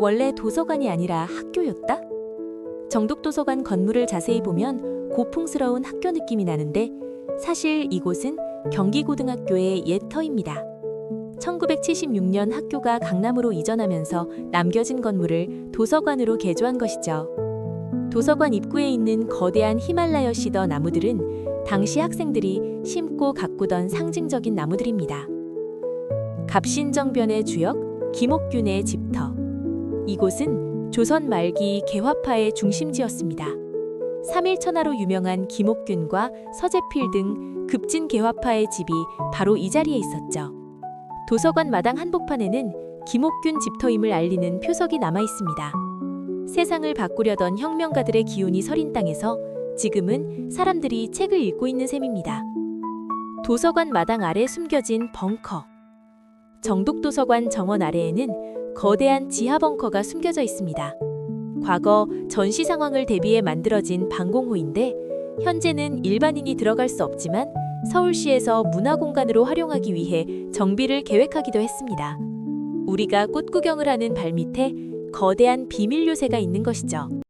원래 도서관이 아니라 학교였다? 정독도서관 건물을 자세히 보면 고풍스러운 학교 느낌이 나는데 사실 이곳은 경기고등학교의 옛 터입니다. 1976년 학교가 강남으로 이전하면서 남겨진 건물을 도서관으로 개조한 것이죠. 도서관 입구에 있는 거대한 히말라야 시더 나무들은 당시 학생들이 심고 가꾸던 상징적인 나무들입니다. 갑신정변의 주역 김옥균의 집터. 이곳은 조선 말기 개화파의 중심지였습니다. 삼일천하로 유명한 김옥균과 서재필 등 급진 개화파의 집이 바로 이 자리에 있었죠. 도서관 마당 한복판에는 김옥균 집터임을 알리는 표석이 남아 있습니다. 세상을 바꾸려던 혁명가들의 기운이 서린 땅에서 지금은 사람들이 책을 읽고 있는 셈입니다. 도서관 마당 아래 숨겨진 벙커. 정독도서관 정원 아래에는 거대한 지하 벙커가 숨겨져 있습니다. 과거 전시 상황을 대비해 만들어진 방공호인데 현재는 일반인이 들어갈 수 없지만 서울시에서 문화공간으로 활용하기 위해 정비를 계획하기도 했습니다. 우리가 꽃 구경을 하는 발밑에 거대한 비밀 요새가 있는 것이죠.